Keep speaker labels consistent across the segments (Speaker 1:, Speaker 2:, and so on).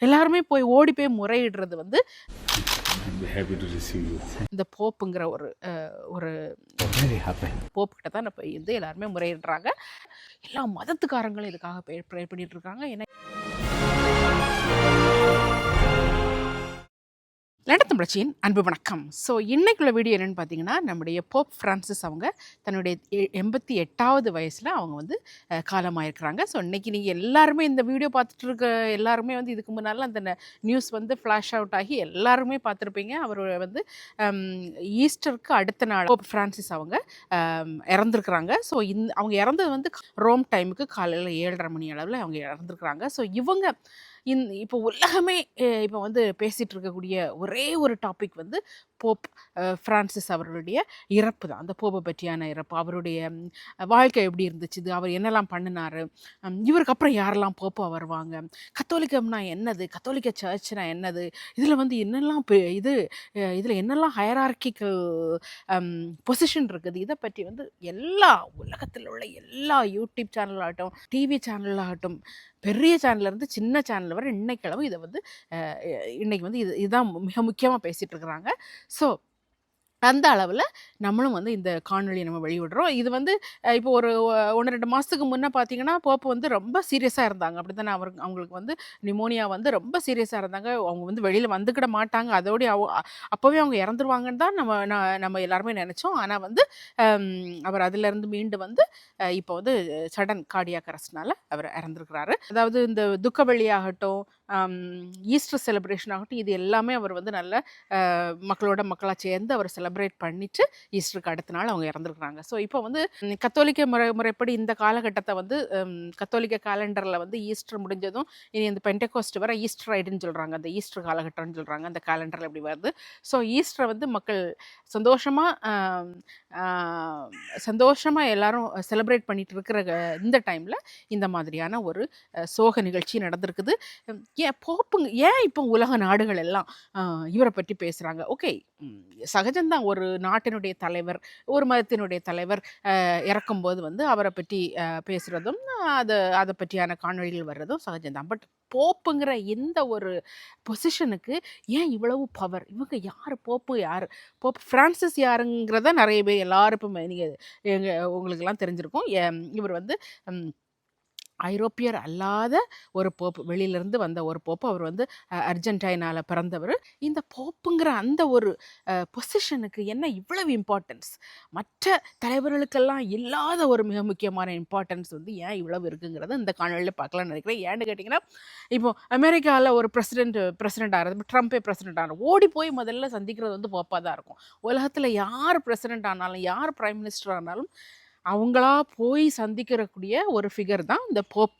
Speaker 1: எல்லாருமே போய் ஓடி போய் முறையிடுறது வந்து. இந்த போப்புங்கிற ஒரு ஒரு
Speaker 2: Very happy.
Speaker 1: போப்பு கிட்ட தான் போய் வந்து எல்லாருமே முறையிடுறாங்க எல்லா மதத்துக்காரங்களும் இதுக்காக ப்ரே பண்ணிட்டு இருக்காங்க ஏன்னா லண்டன் தமிழச்சியின் அன்பு வணக்கம். ஸோ இன்றைக்குள்ள வீடியோ என்னென்னு பார்த்தீங்கன்னா நம்முடைய போப் ஃப்ரான்சிஸ் அவங்க தன்னுடைய எ- எண்பத்தி எட்டாவது வயசில் அவங்க வந்து காலமாயிருக்கிறாங்க. ஸோ இன்னைக்கு நீங்கள் எல்லாருமே இந்த வீடியோ பார்த்துட்டு இருக்க எல்லாருமே வந்து இதுக்கு முன்னால் அந்த நியூஸ் வந்து ஃப்ளாஷ் அவுட் ஆகி எல்லாருமே பார்த்துருப்பீங்க. அவர் வந்து ஈஸ்டருக்கு அடுத்த நாள் போப் ஃப்ரான்சிஸ் அவங்க இறந்துருக்குறாங்க. ஸோ இந்த அவங்க இறந்தது வந்து ரோம் டைமுக்கு காலையில் ஏழரை மணி அளவில் அவங்க இறந்துருக்குறாங்க. ஸோ இவங்க இந் இப்போ உலகமே இப்போ வந்து பேசிகிட்டு இருக்கக்கூடிய ஒரே ஒரு டாபிக் வந்து போப் ஃப்ரான்சிஸ் அவர்களுடைய இறப்பு தான். அந்த போப்பை பற்றியான இறப்பு அவருடைய வாழ்க்கை எப்படி இருந்துச்சு அவர் என்னெல்லாம் பண்ணினாரு இவருக்கு அப்புறம் யாரெல்லாம் போப்பாக வருவாங்க கத்தோலிக்கம்னா என்னது கத்தோலிக்க சர்ச்னா என்னது இதில் வந்து என்னெல்லாம் பெ- இது இதில் என்னெல்லாம் ஹயரார்கிக்கல் பொசிஷன் இருக்குது இதை பற்றி வந்து எல்லா உலகத்தில் உள்ள எல்லா யூடியூப் சேனலாகட்டும் டிவி சேனலாகட்டும் பெரிய சேனல்லேருந்து சின்ன சேனல் வரை அளவு இதை வந்து இன்றைக்கி வந்து இது இதுதான் மிக முக்கியமாக பேசிகிட்டு இருக்கிறாங்க. ஸோ அந்த அளவில் நம்மளும் வந்து இந்த காணொலியை நம்ம வெளியிடுறோம். இது வந்து இப்போ ஒரு ஒன்று ரெண்டு மாதத்துக்கு முன்னே பார்த்தீங்கன்னா போப்பு வந்து ரொம்ப சீரியஸாக இருந்தாங்க. அப்படி தானே அவர் அவங்களுக்கு வந்து நிமோனியா வந்து ரொம்ப சீரியஸாக இருந்தாங்க. அவங்க வந்து வெளியில் வந்துக்கிட மாட்டாங்க. அதோடய அவ அப்போவே அவங்க இறந்துருவாங்கன்னு தான் நம்ம நான் நம்ம எல்லாருமே நினச்சோம். ஆனால் வந்து அவர் அதிலிருந்து மீண்டு வந்து இப்போ வந்து சடன் கார்டியாக் அரெஸ்ட்னால அவர் இறந்துருக்கிறாரு. அதாவது இந்த துக்க ஆகட்டும் ஈஸ்டர் செலிப்ரேஷன் ஆகட்டும் இது எல்லாமே அவர் வந்து நல்ல மக்களோட மக்களாக சேர்ந்து அவர் செலிப்ரேட் பண்ணிட்டு ஈஸ்டருக்கு அடுத்த நாள் அவங்க இறந்துருக்குறாங்க. ஸோ இப்போ வந்து கத்தோலிக்க முறை முறைப்படி இந்த காலகட்டத்தை வந்து கத்தோலிக்க காலண்டரில் வந்து ஈஸ்டர் முடிஞ்சதும் இனி இந்த பென்டெகோஸ்ட் வர ஈஸ்டர் ஐடுன்னு சொல்கிறாங்க அந்த ஈஸ்டர் காலகட்டம்னு சொல்கிறாங்க அந்த காலண்டரில் இப்படி வருது? ஸோ ஈஸ்டரை வந்து மக்கள் சந்தோஷமாக சந்தோஷமாக எல்லாரும் செலிப்ரேட் பண்ணிட்டு இருக்கிற இந்த டைமில் இந்த மாதிரியான ஒரு சோக நிகழ்ச்சி நடந்திருக்குது. ஏன் போப்புங்க ஏன் இப்போ உலக நாடுகள் எல்லாம் இவரை பற்றி பேசுகிறாங்க ஓகே சகஜம்தான். ஒரு நாட்டினுடைய தலைவர் ஒரு மதத்தினுடைய தலைவர் இறக்கும்போது வந்து அவரை பற்றி பேசுகிறதும் அதை அதை பற்றியான காணொலிகள் வர்றதும் சகஜம்தான். பட் போப்புங்கிற இந்த ஒரு பொசிஷனுக்கு ஏன் இவ்வளவு பவர்? இவங்க யார்? போப்பு யார்? போப் ஃப்ரான்சிஸ் யாருங்கிறத நிறைய பேர் எல்லாருப்பும் நீங்கள் எங்கள் உங்களுக்கெல்லாம் தெரிஞ்சிருக்கும். இவர் வந்து ஐரோப்பியர் அல்லாத ஒரு போப்பு வெளியிலேருந்து வந்த ஒரு போப்பு அவர் வந்து அஹ், பிறந்தவர். இந்த போப்புங்கிற அந்த ஒரு பொசிஷனுக்கு என்ன இவ்வளவு இம்பார்ட்டன்ஸ் மற்ற தலைவர்களுக்கெல்லாம் இல்லாத ஒரு மிக முக்கியமான இம்பார்ட்டன்ஸ் வந்து ஏன் இவ்வளவு இருக்குங்கிறத இந்த காணொலியில் பார்க்கலாம்னு நினைக்கிறேன். ஏன்னு கேட்டிங்கன்னா இப்போ அமெரிக்காவில் ஒரு பிரசிடென்ட் பிரசிடென்ட் ஆகிறது ட்ரம்ப்பே பிரசிடென்ட் ஆகிறது ஓடி போய் முதல்ல சந்திக்கிறது வந்து போப்பாக தான் இருக்கும். உலகத்தில் யார் பிரசிடென்ட் ஆனாலும் யார் பிரைம் மினிஸ்டர் ஆனாலும் அவங்களா போய் சந்திக்கிறக்கூடிய ஒரு ஃபிகர் தான் இந்த போப்புங்கிற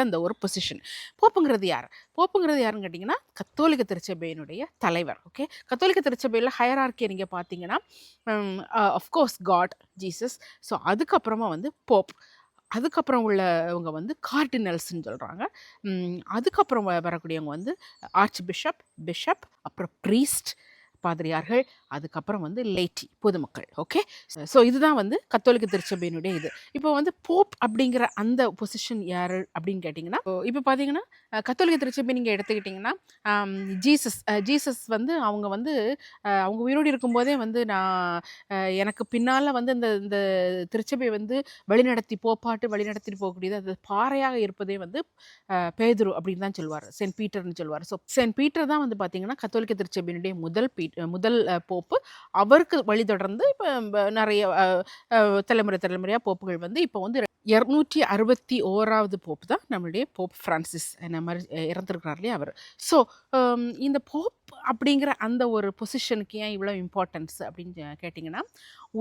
Speaker 1: அந்த ஒரு பொசிஷன் போப்புங்கிறது யார்? போப்புங்கிறது யாருன்னு கேட்டிங்கன்னா கத்தோலிக்க திருச்சபையினுடைய தலைவர். ஓகே கத்தோலிக்க திருச்சபையில் ஹயரார்க்கியை நீங்கள் பார்த்தீங்கன்னா அஃப்கோர்ஸ் காட் ஜீசஸ் ஸோ அதுக்கப்புறமா வந்து போப் அதுக்கப்புறம் உள்ளவங்க வந்து கார்டினல்ஸ்ன்னு சொல்கிறாங்க அதுக்கப்புறம் வ- வரக்கூடியவங்க வந்து ஆர்ச் பிஷப் பிஷப் அப்புறம் ப்ரீஸ்ட் பாதிரியார்கள் அதுக்கப்புறம் வந்து லேட்டி பொதுமக்கள். ஓகே ஸோ இதுதான் வந்து கத்தோலிக்க திருச்சபையினுடைய இது. இப்போ வந்து போப் அப்படிங்கிற அந்த பொசிஷன் யார் அப்படின்னு கேட்டிங்கன்னா இப்போ பார்த்தீங்கன்னா கத்தோலிக்க திருச்சபை நீங்கள் எடுத்துக்கிட்டிங்கன்னா ஜீசஸ் ஜீசஸ் வந்து அவங்க வந்து அவங்க உயிரோடு இருக்கும்போதே வந்து நான் எனக்கு பின்னால் வந்து இந்த இந்த திருச்சபை வந்து வழிநடத்தி போப்பாட்டு வழிநடத்திட்டு போகக்கூடியது அது பாறையாக இருப்பதே வந்து பேதுரு அப்படின்னு தான் சொல்லுவார் சென்ட் பீட்டர்னு சொல்லுவார் ஸோ சென்ட் பீட்டர் தான் வந்து பார்த்தீங்கன்னா கத்தோலிக்க திருச்சபையினுடைய முதல் பீ முதல் போப்பு. அவருக்கு வழி தொடர்ந்து இப்போ நிறைய தலைமுறை தலைமுறையாக போப்புகள் வந்து இப்போ வந்து இரநூற்றி அறுபத்தி ஓராவது போப்பு தான் நம்மளுடைய போப் ஃப்ரான்சிஸ் என்ன மாதிரி இறந்துருக்கிறார் இறந்திருக்கிறார் இல்லையா அவர். ஸோ இந்த போப் அப்படிங்கிற அந்த ஒரு பொசிஷனுக்கு ஏன் இவ்வளோ இம்பார்ட்டன்ஸ் அப்படின்னு கேட்டிங்கன்னா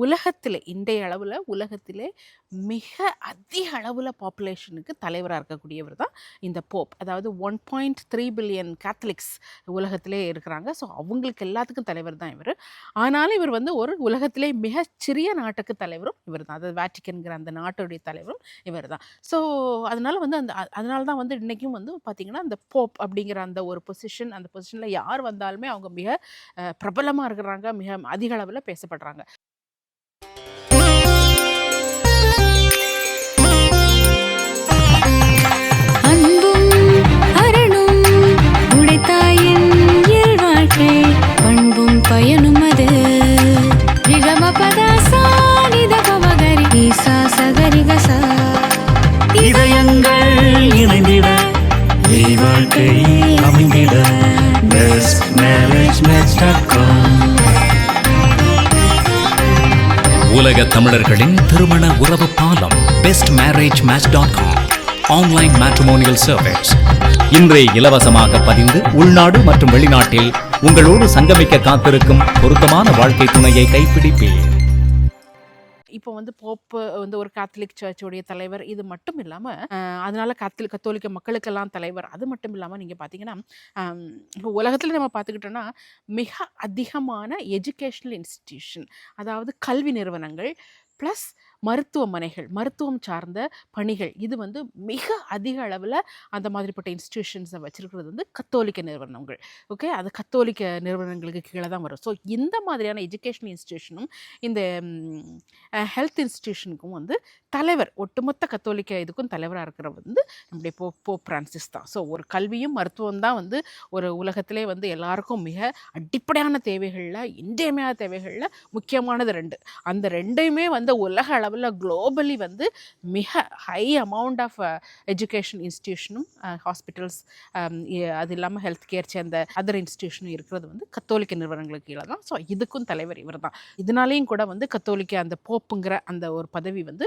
Speaker 1: உலகத்தில் இன்றைய அளவில் உலகத்திலே மிக அதிக அளவில் பாப்புலேஷனுக்கு தலைவராக இருக்கக்கூடியவர் தான் இந்த போப் அதாவது one point three billion Catholics உலகத்திலே இருக்கிறாங்க. ஸோ அவங்களுக்கு எல்லாத்துக்கும் தலைவர் தான் இவர். ஆனாலும் இவர் வந்து ஒரு உலகத்திலே மிகச்சிறிய நாட்டுக்கு தலைவரும் இவர் தான். அதாவது வேட்டிக்கன்கிற அந்த நாட்டுடைய தலைவரும் இவர் தான். ஸோ அதனால் வந்து அந்த அதனால தான் வந்து இன்றைக்கும் வந்து பார்த்திங்கன்னா அந்த போப் அப்படிங்கிற அந்த ஒரு பொசிஷன் அந்த பொசிஷனில் யார் வந்து வந்தாலுமே அவங்க மிக பிரபலமாக இருக்கிறாங்க மிக அதிக அளவில் பேசப்படுறாங்க.
Speaker 3: மேரேஜ்
Speaker 4: உலக தமிழர்களின் திருமண உறவு பாலம் best marriage match dot com online matrimonial service இன்றே இலவசமாக பதிந்து உள்நாடு மற்றும் வெளிநாட்டில் உங்களோடு சங்கமிக்க காத்திருக்கும் பொருத்தமான வாழ்க்கை துணையை கைப்பிடிப்பேன்.
Speaker 1: இப்போ வந்து போப்பு வந்து ஒரு கேத்தலிக் சர்ச்சுடைய தலைவர் இது மட்டும் இல்லாமல் அதனால கேத்தலிக் கத்தோலிக்க மக்களுக்கெல்லாம் தலைவர் அது மட்டும் இல்லாமல் நீங்கள் பார்த்தீங்கன்னா இப்போ உலகத்தில் நம்ம பார்த்துக்கிட்டோன்னா மிக அதிகமான எஜுகேஷ்னல் இன்ஸ்டிடியூஷன் அதாவது கல்வி நிறுவனங்கள் ப்ளஸ் மருத்துவமனைகள் மருத்துவம் சார்ந்த பணிகள். இது வந்து மிக அதிக அளவில் அந்த மாதிரிப்பட்ட இன்ஸ்டிடியூஷன்ஸை வச்சுருக்கிறது வந்து கத்தோலிக்க நிறுவனங்கள். ஓகே அது கத்தோலிக்க நிறுவனங்களுக்கு கீழே தான் வரும். ஸோ இந்த மாதிரியான எஜுகேஷனல் இன்ஸ்டிடியூஷனும் இந்த ஹெல்த் இன்ஸ்டிடியூஷனுக்கும் வந்து தலைவர் ஒட்டுமொத்த கத்தோலிக்க இதுக்கும் தலைவராக இருக்கிற வந்து நம்முடைய போ போ பிரான்சிஸ் தான். ஸோ ஒரு கல்வியும் மருத்துவம் தான் வந்து ஒரு உலகத்திலே வந்து எல்லாருக்கும் மிக அடிப்படையான தேவைகளில் இன்றியமையான தேவைகளில் முக்கியமானது ரெண்டு. அந்த ரெண்டையுமே வந்து உலக அளவில் குளோபலி வந்து மிக ஹை அமௌண்ட் ஆஃப் எஜுகேஷன் இன்ஸ்டியூஷனும் ஹாஸ்பிட்டல்ஸ் அது இல்லாமல் ஹெல்த் கேர் சேர்ந்த அதர் இன்ஸ்டியூஷனும் இருக்கிறது வந்து கத்தோலிக்க நிறுவனங்களுக்கு கீழே தான். ஸோ இதுக்கும் தலைவர் இவர் தான். இதனாலேயும் கூட வந்து கத்தோலிக்க அந்த போப்புங்கிற அந்த ஒரு பதவி வந்து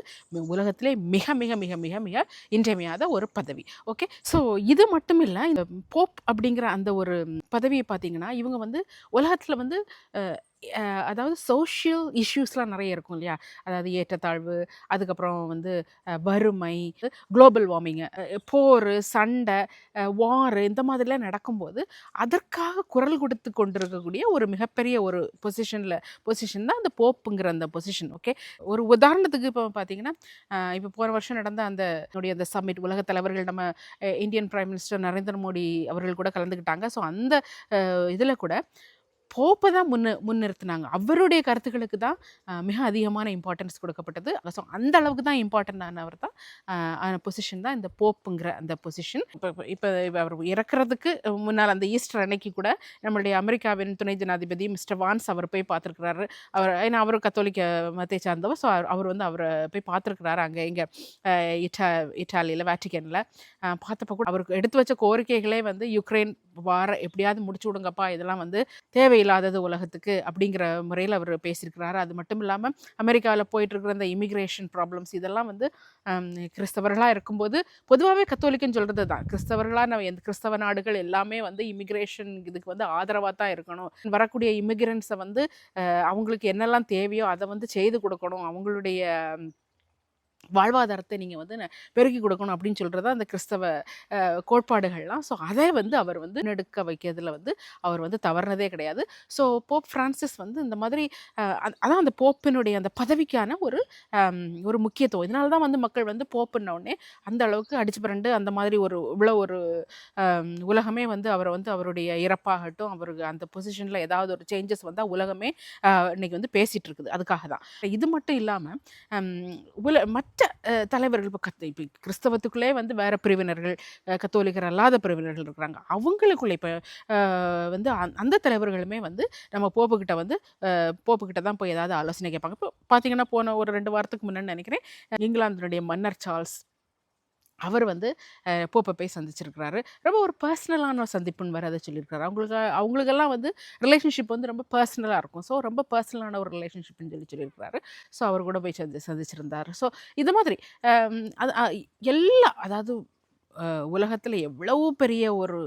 Speaker 1: உலகத்திலே மிக மிக மிக மிக மிக இன்றியமையாத ஒரு பதவி. ஓகே ஸோ இது மட்டும் இல்லை இந்த போப் அப்படிங்கிற அந்த ஒரு பதவியை பார்த்தீங்கன்னா இவங்க வந்து உலகத்தில் வந்து அதாவது சோஷியல் இஷ்யூஸ்லாம் நிறைய இருக்கும் இல்லையா? அதாவது ஏற்றத்தாழ்வு அதுக்கப்புறம் வந்து வறுமை குளோபல் வார்மிங்கு போர் சண்டை வார் இந்த மாதிரிலாம் நடக்கும்போது அதற்காக குரல் கொடுத்து கொண்டிருக்கக்கூடிய ஒரு மிகப்பெரிய ஒரு பொசிஷனில் பொசிஷன் தான் அந்த போப்புங்கிற அந்த பொசிஷன் ஓகே ஒரு உதாரணத்துக்கு இப்போ பார்த்தீங்கன்னா இப்போ போன வருஷம் நடந்த அந்த என்னுடைய அந்த சம்மிட் உலக தலைவர்கள் நம்ம Indian prime minister Narendra Modi அவர்கள் கூட கலந்துக்கிட்டாங்க. ஸோ அந்த இதில் கூட போப்பை தான் முன்னு முன்னிறுத்தினாங்க. அவருடைய கருத்துக்களுக்கு தான் மிக அதிகமான இம்பார்ட்டன்ஸ் கொடுக்கப்பட்டது. ஸோ அந்த அளவுக்கு தான் இம்பார்ட்டன்ட் ஆனவர் தான் பொசிஷன் தான் இந்த போப்புங்கிற அந்த பொசிஷன் இப்போ இப்போ அவர் இறக்குறதுக்கு முன்னால் அந்த ஈஸ்டர் அன்னைக்கு கூட நம்மளுடைய அமெரிக்காவின் துணை ஜனாதிபதி மிஸ்டர் வான்ஸ் அவர் போய் பார்த்துருக்கிறாரு. அவர் ஏன்னா அவர் கத்தோலிக்க மதத்தை சார்ந்தவர். ஸோ அவர் வந்து அவரை போய் பார்த்துருக்கிறாரு அங்கே இங்கே இட்டா இட்டாலியில் வேட்டிக்கனில் பார்த்தப்ப கூட அவருக்கு எடுத்து வச்ச கோரிக்கைகளே வந்து யுக்ரைன் வார எப்படியாவது முடிச்சு விடுங்கப்பா இதெல்லாம் வந்து தேவையில்லாதது உலகத்துக்கு அப்படிங்கிற முறையில் அவர் பேசியிருக்கிறாரு. அது மட்டும் இல்லாமல் அமெரிக்காவில் போயிட்டுருக்கிற அந்த இந்த இமிக்ரேஷன் ப்ராப்ளம்ஸ் இதெல்லாம் வந்து கிறிஸ்தவர்களாக இருக்கும்போது பொதுவாகவே கத்தோலிக்கன்னு சொல்கிறது தான் கிறிஸ்தவர்களாக நம்ம எந்த கிறிஸ்தவ நாடுகள் எல்லாமே வந்து இமிக்ரேஷன் இதுக்கு வந்து ஆதரவாக தான் இருக்கணும். வரக்கூடிய இமிக்ரெண்ட்ஸை வந்து அவங்களுக்கு என்னெல்லாம் தேவையோ அதை வந்து செய்து கொடுக்கணும். அவங்களுடைய வாழ்வாதாரத்தை நீங்கள் வந்து ந- பெருக்கி கொடுக்கணும் அப்படின்னு சொல்கிறது அந்த கிறிஸ்தவ கோட்பாடுகள்லாம். ஸோ அதை வந்து அவர் வந்து நெடுக்க வைக்கிறதுல வந்து அவர் வந்து தவறுனதே கிடையாது. ஸோ போப் ஃப்ரான்சிஸ் வந்து இந்த மாதிரி அதான் அந்த போப்பினுடைய அந்த பதவிக்கான ஒரு ஒரு முக்கியத்துவம். இதனால தான் வந்து மக்கள் வந்து போப்புன்ன அந்த அளவுக்கு அடிச்சு பிறண்டு அந்த மாதிரி ஒரு இவ்வளோ ஒரு உலகமே வந்து அவரை வந்து அவருடைய இறப்பாகட்டும் அவருக்கு அந்த பொசிஷனில் ஏதாவது ஒரு சேஞ்சஸ் வந்தால் உலகமே இன்றைக்கி இன்னைக்கு வந்து பேசிகிட்டு இருக்குது. அதுக்காக தான். இது மட்டும் இல்லாமல் உல மற்ற மற்ற தலைவர்கள் இப்போ கத் இப்போ கிறிஸ்தவத்துக்குள்ளே வந்து வேறு பிரிவினர்கள் கத்தோலிக்கர் அல்லாத பிரிவினர்கள் இருக்கிறாங்க அவங்களுக்குள்ளே இப்போ வந்து அந்த- அந்த தலைவர்களுமே வந்து நம்ம போப்புக்கிட்ட வந்து போப்புக்கிட்ட தான் போய் ஏதாவது ஆலோசனை கேட்பாங்க. இப்போ பார்த்தீங்கன்னா போன ஒரு ரெண்டு வாரத்துக்கு முன்னாடி நினைக்கிறேன் இங்கிலாந்தினுடைய மன்னர் சார்ல்ஸ் அவர் வந்து போப்பை போய் சந்திச்சிருக்கிறாரு. ரொம்ப ஒரு பர்சனலான ஒரு சந்திப்புன்னு வேறு அதை சொல்லியிருக்காரு அவங்களுக்கு அவங்களுக்கெல்லாம் வந்து ரிலேஷன்ஷிப் வந்து ரொம்ப பர்சனலாக இருக்கும். ஸோ ரொம்ப பர்சனலான ஒரு ரிலேஷன்ஷிப்னு சொல்லி சொல்லியிருக்கிறாரு. ஸோ அவர் கூட போய் சந்தி சந்திச்சிருந்தார். ஸோ இது மாதிரி அது எல்லா அதாவது உலகத்தில் எவ்வளவு பெரிய ஒரு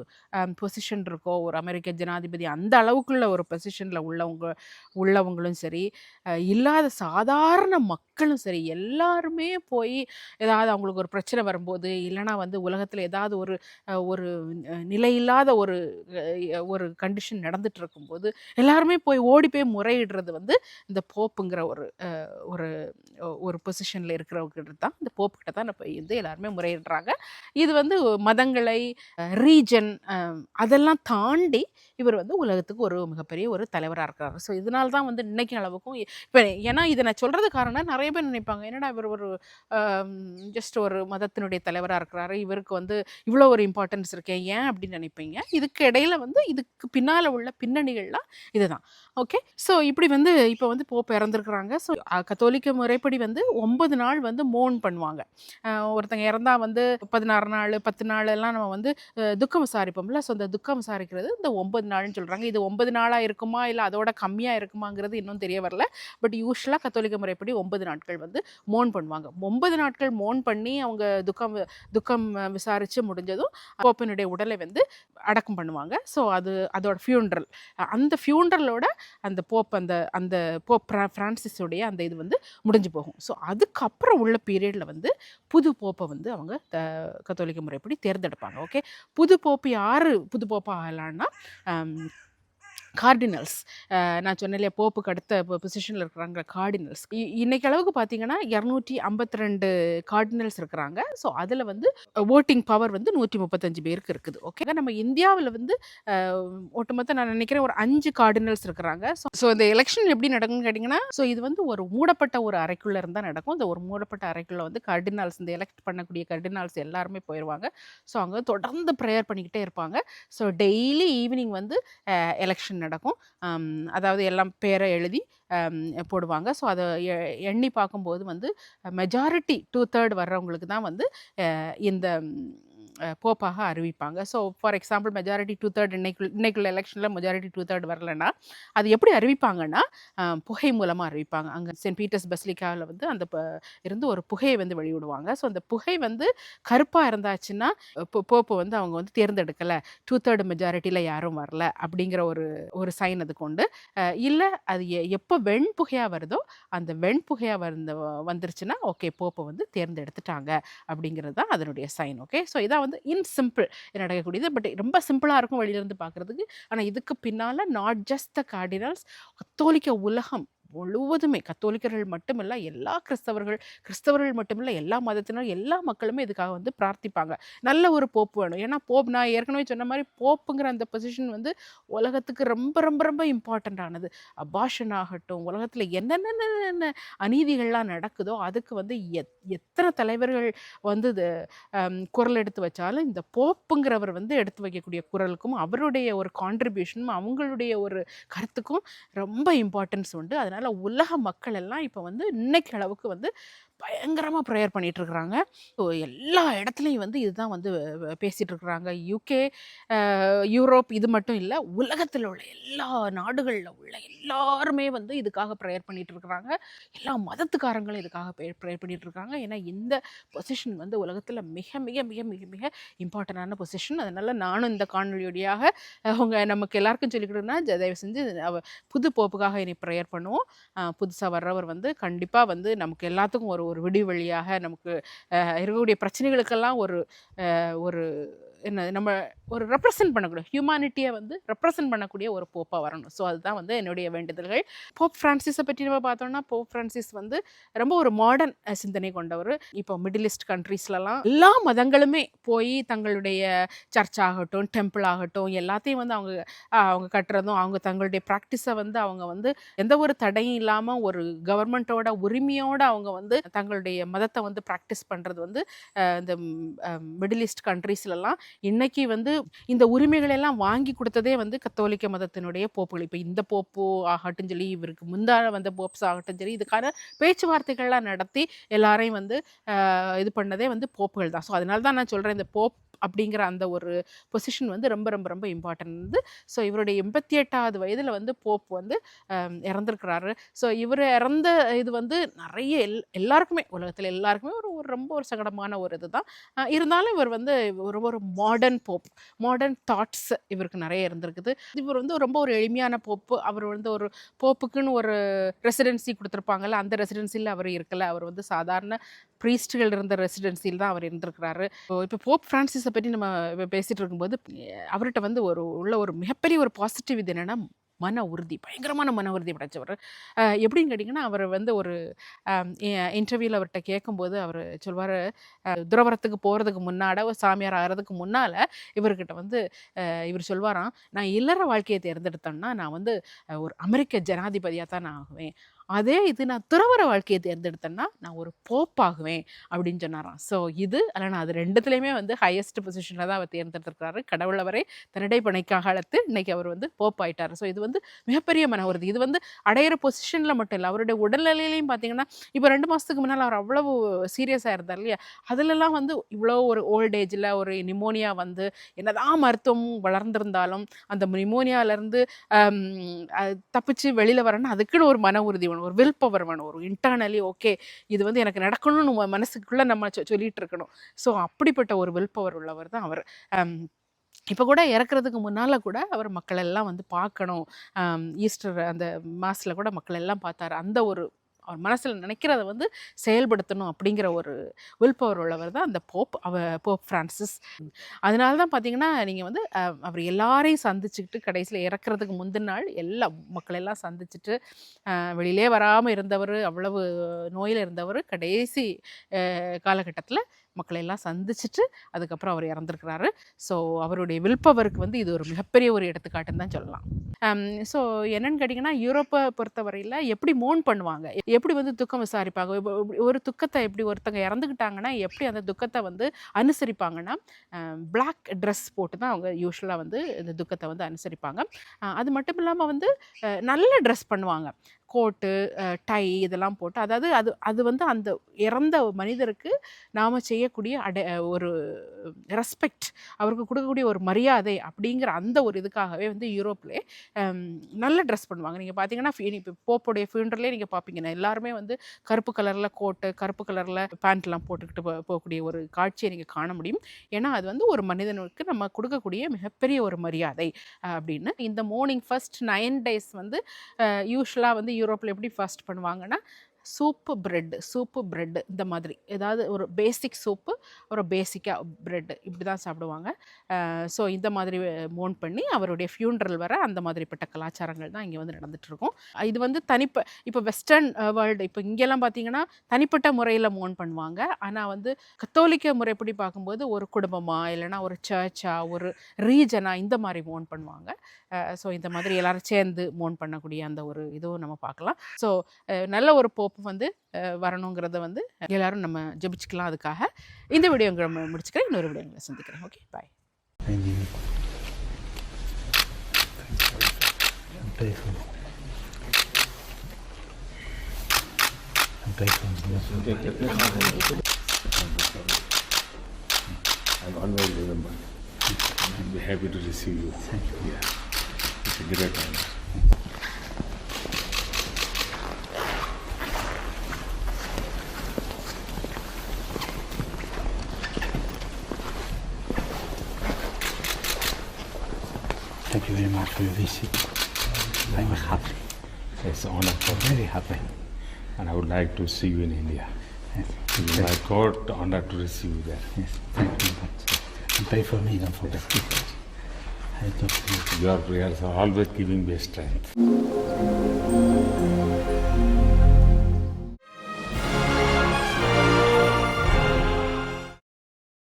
Speaker 1: பொசிஷன் இருக்கோ ஒரு அமெரிக்க ஜனாதிபதி அந்த அளவுக்குள்ள ஒரு பொசிஷனில் உள்ளவங்க உள்ளவங்களும் சரி இல்லாத சாதாரண மக்களும் சரி எல்லாருமே போய் ஏதாவது அவங்களுக்கு ஒரு பிரச்சனை வரும்போது இல்லைன்னா வந்து உலகத்தில் ஏதாவது ஒரு ஒரு நிலை நிலையில்லாத ஒரு ஒரு கண்டிஷன் நடந்துட்டு இருக்கும்போது எல்லாருமே போய் ஓடி போய் முறையிடுறது வந்து இந்த போப்புங்கிற ஒரு ஒரு ஒரு பொசிஷனில் இருக்கிறவங்க தான் இந்த போப்புக்கிட்ட தான் போய் வந்து எல்லாருமே முறையிடுறாங்க. இது வந்து மதங்களை ரீஜன் அதெல்லாம் தாண்டி இவர் வந்து உலகத்துக்கு ஒரு மிகப்பெரிய ஒரு தலைவராக இருக்கிறார். ஸோ இதனால தான் வந்து இன்னைக்கு அளவுக்கும் இப்போ ஏன்னா இதை நான் சொல்கிறது காரணம் நிறைய பேர் நினைப்பாங்க என்னடா இவர் ஒரு ஜஸ்ட் ஒரு மதத்தினுடைய தலைவராக இருக்கிறாரு இவருக்கு வந்து இவ்வளோ ஒரு இம்பார்ட்டன்ஸ் இருக்கேன் ஏன் அப்படின்னு நினைப்பீங்க? இதுக்கு இடையில வந்து இதுக்கு பின்னால் உள்ள பின்னணிகள்லாம் இதுதான். ஓகே ஸோ இப்படி வந்து இப்போ வந்து போப் இறந்துருக்குறாங்க ஸோ கத்தோலிக்க முறைப்படி வந்து ஒன்பது நாள் வந்து மோன் பண்ணுவாங்க. ஒருத்தங்க இறந்தால் வந்து பதினாறு நாள் பத்து நாள் எல்லாம் நம்ம வந்து துக்கம் விசாரிப்போம்ல. ஸோ அந்த துக்கம் விசாரிக்கிறது இந்த ஒன்பது நாள்னு சொல்கிறாங்க இது ஒன்பது நாளாக இருக்குமா? இல்லை அதோட கம்மியாக இருக்குமாங்கிறது இன்னும் தெரிய வரல. பட் யூஸ்வலாக கத்தோலிக்க முறைப்படி ஒன்பது நாட்கள் வந்து மோன் பண்ணுவாங்க. ஒன்பது நாட்கள் மோன் பண்ணி அவங்க துக்கம் துக்கம் விசாரித்து முடிஞ்சதும் போப்பினுடைய உடலை வந்து அடக்கம் பண்ணுவாங்க. ஸோ அது அதோட ஃபியூன்ரல் அந்த ஃபியூன்ரலோட அந்த போப் அந்த அந்த போப் ஃப்ரான்சிஸோடைய அந்த இது வந்து முடிஞ்சு போகும். ஸோ அதுக்கப்புறம் உள்ள பீரியடில் வந்து புது போப்பை வந்து அவங்க த- கத்தோலிக்க முறைப்படி தேர்ந்தெடுப்பாங்க. ஓகே புது போப்பு யார் புது போப்பாக ஆகலான்னா um, கார்டினல்ஸ் நான் சொன்னேன் போப்புக்கு அடுத்த பொசிஷனில் இருக்கிறாங்க கார்டினல்ஸ் இன்னைக்கு அளவுக்கு பார்த்தீங்கன்னா இரநூற்றி ஐம்பத்தி ரெண்டு கார்டினல்ஸ் இருக்கிறாங்க. ஸோ அதில் வந்து ஓட்டிங் பவர் வந்து நூற்றி முப்பத்தஞ்சு பேருக்கு இருக்குது. ஓகே நம்ம இந்தியாவில் வந்து ஒட்டுமொத்தம் ஒட்டுமொத்த நான் நினைக்கிறேன் ஒரு அஞ்சு கார்டினல்ஸ் இருக்கிறாங்க. ஸோ ஸோ இந்த எலெக்ஷன் எப்படி நடக்கும்னு கேட்டிங்கன்னா ஸோ இது வந்து ஒரு மூடப்பட்ட ஒரு அறைக்குள்ளே இருந்தால் நடக்கும். இந்த ஒரு மூடப்பட்ட அறைக்குள்ளே வந்து கார்டினல்ஸ் இந்த எலெக்ட் பண்ணக்கூடிய கார்டினல்ஸ் எல்லாருமே போயிடுவாங்க ஸோ அவங்க தொடர்ந்து ப்ரேயர் பண்ணிக்கிட்டே இருப்பாங்க. ஸோ டெய்லி ஈவினிங் வந்து எலெக்ஷன் நடக்கும். அதாவது எல்லாம் பேரை எழுதி போடுவாங்க. ஸோ அதை எண்ணி பார்க்கும்போது வந்து மெஜாரிட்டி டூ தேர்ட் வர்றவங்களுக்கு தான் வந்து இந்த போப்பாக அறிவிப்பாங்க. So for example majority two third இன்னைக்கு இன்னைக்குள்ள எலெக்ஷனில் மெஜாரிட்டி டூ தேர்ட் வரலன்னா அது எப்படி அறிவிப்பாங்கன்னா புகை மூலமாக அறிவிப்பாங்க. அங்கே சென்ட் பீட்டர்ஸ் பஸ்லிக்காவில் வந்து அந்த இருந்து ஒரு புகையை வந்து வெளியிடுவாங்க. ஸோ அந்த புகை வந்து கருப்பாக இருந்தாச்சுன்னா போப்பை வந்து அவங்க வந்து தேர்ந்தெடுக்கலை. டூ தேர்ட் மெஜாரிட்டியில் யாரும் வரல அப்படிங்கிற ஒரு ஒரு சைன் அது கொண்டு இல்லை அது எப்போ வெண்புகையாக வருதோ அந்த வெண்புகையாக வந்த வந்துருச்சுன்னா ஓகே போப்பை வந்து தேர்ந்தெடுத்துட்டாங்க அப்படிங்கிறது தான் அதனுடைய சைன் ஓகே ஸோ இதான் வந்து இன் சிம்பிள் நடக்கக்கூடியது. பட் ரொம்ப சிம்பிளாக இருக்கும் வெளியிலேருந்து பார்க்குறதுக்கு ஆனால் இதுக்கு பின்னால் நாட் ஜஸ்ட் த கார்டினல்ஸ் கத்தோலிக்க உலகம். முழுவதுமே கத்தோலிக்கர்கள் மட்டுமில்ல எல்லா கிறிஸ்தவர்கள் கிறிஸ்தவர்கள் மட்டுமில்ல எல்லா மதத்தினர் எல்லா மக்களுமே இதுக்காக வந்து பிரார்த்திப்பாங்க. நல்ல ஒரு போப்பு வேணும். ஏன்னா போப் நான் ஏற்கனவே சொன்ன மாதிரி போப்புங்கிற அந்த பொசிஷன் வந்து உலகத்துக்கு ரொம்ப ரொம்ப ரொம்ப இம்பார்ட்டண்ட் ஆனது. அபாஷன் ஆகட்டும் உலகத்தில் என்னென்ன அநீதிகள்லாம் நடக்குதோ அதுக்கு வந்து எத் எத்தனை தலைவர்கள் வந்து இது குரல் எடுத்து வச்சாலும் இந்த போப்புங்கிறவர் வந்து எடுத்து வைக்கக்கூடிய குரலுக்கும் அவருடைய ஒரு கான்ட்ரிபியூஷனும் அவங்களுடைய ஒரு கருத்துக்கும் ரொம்ப இம்பார்ட்டன்ஸ் உண்டு. அதனால் உலக மக்கள் எல்லாம் இப்போ வந்து இன்னைக்கு அளவுக்கு வந்து பயங்கரமாக ப்ரேயர் பண்ணிகிட்ருக்குறாங்க ஸோ எல்லா இடத்துலையும் வந்து இதுதான் வந்து பேசிகிட்டு இருக்கிறாங்க யூகே யூரோப் இது மட்டும் இல்லை உலகத்தில் உள்ள எல்லா நாடுகளில் உள்ள எல்லாருமே வந்து இதுக்காக ப்ரேயர் பண்ணிகிட்டு இருக்கிறாங்க எல்லா மதத்துக்காரங்களும் இதுக்காக ப்ரேயர் பண்ணிகிட்டு இருக்காங்க ஏன்னா இந்த பொசிஷன் வந்து உலகத்தில் மிக மிக மிக மிக மிக இம்பார்ட்டண்டான பொசிஷன் அதனால் நானும் இந்த காணொலியோடையாக அவங்க நமக்கு எல்லாருக்கும் சொல்லிக்கிட்டோம்னா ஜ- தயவு செஞ்சு புது போப்புக்காக இனி ப்ரேயர் பண்ணுவோம். புதுசாக வர்றவர் வந்து கண்டிப்பாக வந்து நமக்கு எல்லாத்துக்கும் ஒரு ஒரு விடி வழியாக நமக்கு இருக்கக்கூடிய பிரச்சனைகளுக்கெல்லாம் ஒரு ஒரு என்ன நம்ம ஒரு ரெப்ரசன்ட் பண்ணக்கூடிய ஹியூமானிட்டியை வந்து ரெப்ரசன்ட் பண்ணக்கூடிய ஒரு போப்பாக வரணும். ஸோ அதுதான் வந்து என்னுடைய வேண்டுதல்கள். போப் ஃப்ரான்சிஸை பற்றி நம்ம பார்த்தோம்னா போப் ஃப்ரான்சிஸ் வந்து ரொம்ப ஒரு மாடர்ன் சிந்தனை கொண்டவர். இப்போ மிடில் ஈஸ்ட் கண்ட்ரீஸ்லலாம் எல்லா மதங்களுமே போய் தங்களுடைய சர்ச் ஆகட்டும் டெம்பிள் ஆகட்டும் எல்லாத்தையும் வந்து அவங்க அவங்க கட்டுறதும் அவங்க தங்களுடைய ப்ராக்டிஸை வந்து அவங்க வந்து எந்த ஒரு தடையும் இல்லாமல் ஒரு கவர்மெண்ட்டோட உரிமையோடு அவங்க வந்து தங்களுடைய மதத்தை வந்து ப்ராக்டிஸ் பண்ணுறது வந்து இந்த மிடில் ஈஸ்ட் கண்ட்ரீஸ்லலாம் இன்னைக்கு வந்து இந்த உரிமைகள் எல்லாம் வாங்கி கொடுத்ததே வந்து கத்தோலிக்க மதத்தினுடைய போப்புகள். இப்போ இந்த போப்பு ஆகட்டும் சொல்லி இவருக்கு முந்தான வந்த போப்ஸ் ஆகட்டும் சரி இதுக்கான பேச்சுவார்த்தைகள்லாம் நடத்தி எல்லாரையும் வந்து இது பண்ணதே வந்து போப்புகள் தான் ஸோ அதனால தான் நான் சொல்கிறேன் இந்த போப் அப்படிங்கிற அந்த ஒரு பொசிஷன் வந்து ரொம்ப ரொம்ப ரொம்ப இம்பார்ட்டன்ட் வந்து ஸோ இவருடைய எண்பத்தி எட்டாவது வயதில் வந்து போப் வந்து இறந்துருக்கிறாரு. ஸோ இவர் இறந்த இது வந்து நிறைய எல் எல்லாருக்குமே உலகத்தில் எல்லாருக்குமே ஒரு ஒரு ரொம்ப ஒரு சங்கடமான ஒரு இதுதான். தான் இருந்தாலும் இவர் வந்து ஒரு ஒரு மாடர்ன் போப் மாடர்ன் தாட்ஸ் இவருக்கு நிறைய இருந்திருக்குது. இவர் வந்து ரொம்ப ஒரு எளிமையான போப்பு அவர் வந்து ஒரு போப்புக்குன்னு ஒரு ரெசிடென்சி கொடுத்துருப்பாங்கல்ல அந்த ரெசிடென்சியில் அவர் இருக்கல. அவர் வந்து சாதாரண ப்ரீஸ்டுகள் இருந்த ரெசிடென்சியில் தான் அவர் இருந்திருக்கிறாரு. இப்போ போப் ஃப்ரான்சிஸை பற்றி நம்ம பேசிகிட்டு பேசிட்டு இருக்கும்போது அவர்கிட்ட வந்து ஒரு உள்ள ஒரு மிகப்பெரிய ஒரு பாசிட்டிவ் இது என்னென்னா மன உறுதி பயங்கரமான மன உறுதி படைச்சவர். எப்படின்னு கேட்டிங்கன்னா அவர் வந்து ஒரு இன்டர்வியூவில் அவர்கிட்ட கேட்கும்போது அவர் சொல்வார் துறவரத்துக்கு போகிறதுக்கு முன்னாட ஒரு சாமியார் ஆகிறதுக்கு முன்னால் இவர்கிட்ட வந்து இவர் சொல்வாராம் நான் இல்லற வாழ்க்கையை தேர்ந்தெடுத்தேன்னா நான் வந்து ஒரு அமெரிக்க ஜனாதிபதியாக தான் நான் ஆகுவேன். அதே இது நான் துறவர வாழ்க்கையை தேர்ந்தெடுத்தேன்னா நான் ஒரு போப்பாகுவேன் அப்படின்னு சொன்னாராம். ஸோ இது ஆனால் அது ரெண்டுத்துலேயுமே வந்து ஹையஸ்ட் பொசிஷனில் தான் அவர் தேர்ந்தெடுத்திருக்கிறாரு. கடவுள் அவரை தன்னடை பணிக்காக அழைத்து அவர் வந்து போப் ஆயிட்டார். ஸோ இது வந்து மிகப்பெரிய மன உறுதி இது வந்து அடையிற பொசிஷனில் மட்டும் இல்லை அவருடைய உடல்நிலையிலையும் பார்த்தீங்கன்னா இப்போ ரெண்டு மாதத்துக்கு முன்னால் அவர் அவ்வளவு சீரியஸாக இருந்தார் இல்லையா? அதிலெல்லாம் வந்து இவ்வளோ ஒரு ஓல்ட் ஏஜில் ஒரு நிமோனியா வந்து என்னதான் மருத்துவம் வளர்ந்திருந்தாலும் அந்த நிமோனியாவிலேருந்து தப்பிச்சு வெளியில் வரணும்னா அதுக்குன்னு ஒரு மன உறுதி வேணும் ஒரு வில் பவர் வேணும். ஒரு இன்டர்னலி ஓகே இது வந்து எனக்கு நடக்கணும்னு நம்ம மனசுக்குள்ளே நம்ம சொ- சொல்லிட்டு இருக்கணும். ஸோ அப்படிப்பட்ட ஒரு வில் பவர் உள்ளவர் தான் அவர். இப்போ கூட இறக்குறதுக்கு முன்னால் கூட அவர் மக்கள் எல்லாம் வந்து பார்க்கணும். ஈஸ்டர் அந்த மாஸில் கூட மக்கள் எல்லாம் பார்த்தாரு. அந்த ஒரு அவர் மனசில் நினைக்கிறத வந்து செயல்படுத்தணும் அப்படிங்கிற ஒரு வில் பவர் உள்ளவர் தான் அந்த போப் அவ போப் ஃப்ரான்சிஸ் அதனால தான் பார்த்தீங்கன்னா நீங்கள் வந்து அவர் எல்லாரையும் சந்திச்சுக்கிட்டு கடைசியில் இறக்குறதுக்கு முந்தின நாள் எல்லா மக்கள் எல்லாம் சந்திச்சுட்டு வெளியிலே வராமல் இருந்தவர் அவ்வளவு நோயில் இருந்தவர் கடைசி காலகட்டத்தில் மக்களையெல்லாம் சந்திச்சுட்டு அதுக்கப்புறம் அவர் இறந்துருக்கிறாரு. ஸோ அவருடைய வில்பவருக்கு வந்து இது ஒரு மிகப்பெரிய ஒரு எடுத்துக்காட்டுன்னு தான் சொல்லலாம். Um, ஸோ என்னென்னு கேட்டிங்கன்னா யூரோப்பை பொறுத்தவரையில் எப்படி மோன் பண்ணுவாங்க? எப்படி வந்து துக்கம் விசாரிப்பாங்க? ஒரு துக்கத்தை எப்படி ஒருத்தங்க இறந்துக்கிட்டாங்கன்னா எப்படி அந்த துக்கத்தை வந்து அனுசரிப்பாங்கன்னா um, பிளாக் ட்ரெஸ் போட்டு தான் அவங்க யூஸ்வலாக வந்து இந்த துக்கத்தை வந்து அனுசரிப்பாங்க. அது மட்டும் இல்லாமல் வந்து நல்ல ட்ரெஸ் பண்ணுவாங்க. கோட்டு டை இதெல்லாம் போட்டு அதாவது அது அது வந்து அந்த இறந்த மனிதருக்கு நாம் செய்யக்கூடிய அடை ஒரு ரெஸ்பெக்ட் அவருக்கு கொடுக்கக்கூடிய ஒரு மரியாதை அப்படிங்கிற அந்த ஒரு இதுக்காகவே வந்து யூரோப்லே நல்ல ட்ரெஸ் பண்ணுவாங்க. நீங்கள் பார்த்தீங்கன்னா இப்போ போப்போடைய ஃபியூனரலே நீங்கள் பார்ப்பீங்கன்னா எல்லாருமே வந்து கருப்பு கலரில் கோட்டு கருப்பு கலரில் பேண்ட்லாம் போட்டுக்கிட்டு போ- போகக்கூடிய ஒரு காட்சியை நீங்கள் காண முடியும். ஏன்னா அது வந்து ஒரு மனிதனுக்கு நம்ம கொடுக்கக்கூடிய மிகப்பெரிய ஒரு மரியாதை அப்படின்னு. இந்த மார்னிங் ஃபர்ஸ்ட் நைன் டேஸ் வந்து யூஸ்வலாக வந்து யூரோப்பில் எப்படி ஃபர்ஸ்ட் பண்ணுவாங்கன்னா சூப்பு பிரெட் சூப்பு பிரெட் இந்த மாதிரி. ஏதாவது ஒரு பேசிக் சூப்பு ஒரு பேசிக்காக பிரெட் இப்படி தான் சாப்பிடுவாங்க. ஸோ இந்த மாதிரி மோன் பண்ணி அவருடைய ஃபியூன்ரல் வர அந்த மாதிரிப்பட்ட கலாச்சாரங்கள் தான் இங்கே வந்து நடந்துகிட்ருக்கும் இது வந்து தனிப்ப இப்போ வெஸ்டர்ன் வேர்ல்டு இப்போ இங்கெல்லாம் பார்த்தீங்கன்னா தனிப்பட்ட முறையில் மோன் பண்ணுவாங்க. ஆனால் வந்து கத்தோலிக்க முறைப்படி பார்க்கும்போது ஒரு குடும்பமாக இல்லைன்னா ஒரு சர்ச்சாக ஒரு ரீஜனாக இந்த மாதிரி மோன் பண்ணுவாங்க. ஸோ இந்த மாதிரி எல்லோரும் சேர்ந்து மோன் பண்ணக்கூடிய அந்த ஒரு இதுவும் நம்ம பார்க்கலாம் ஸோ நல்ல ஒரு தோப்பு வந்து வரணுங்கிறத வந்து எல்லாரும் நம்ம ஜபிச்சுக்கலாம் அதுக்காக இந்த வீடியோ முடிச்சுக்கிறேன் இன்னொரு வீடியோங்களை சந்திக்கிறேன் okay bye
Speaker 2: I'm always remembered. I'll be happy to receive you. Thank you. Yeah. It's a great honor.
Speaker 5: Thank you very much for your visit. I'm happy.
Speaker 2: It's an honor for
Speaker 5: Very happy.
Speaker 2: and I would like to see you in India.
Speaker 5: Yes.
Speaker 2: It's my God honor to receive you there.
Speaker 5: Yes. Thank you very much. And pray for me, don't forget. I talk to you.
Speaker 2: Your prayers are always giving me strength.